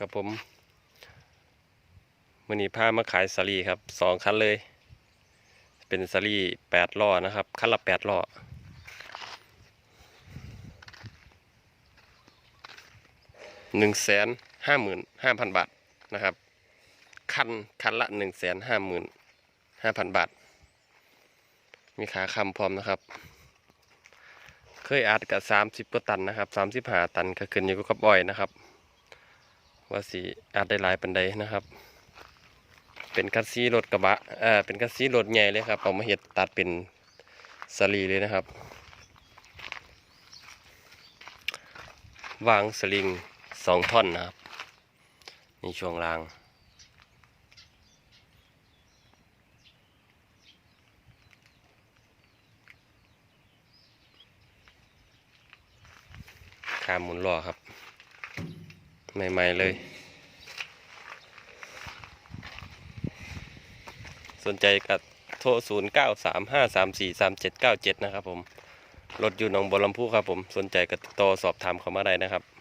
กับผมวันนี้พามาขายสาลีครับสองคันเลย เป็นสาลีแปดล้อนะครับคันละแปดล้อหนึ่งแสนห้าหมื่นห้าพันบาทนะครับ คันคันละหนึ่งแสนห้าหมื่นห้าพันบาท มีขาคำพร้อมนะครับ เคยอัดกับสามสิบกว่าตันนะครับสามสิบห้าตันก็ขึ้นอยู่กับอ้อยนะครับ ว่าสีอาจได้หลายปันใดนะครับ เป็นคัสซีรถกระบะเอ่าเป็นคัสซีรถใหญ่เลยครับเอามาเห็ดตัดเป็นสลีเลยนะครับ วางสลิงสองท่อนนะครับในช่วงล่างขาหมุนล้อครับ ใหม่ ๆ เลย สนใจกับโทร 0 9 3 5 3 4 3 7 9 7 นะครับผม รถอยู่หนองบัวลำพูครับผม สนใจกับติดต่อสอบถามเขามาได้นะครับ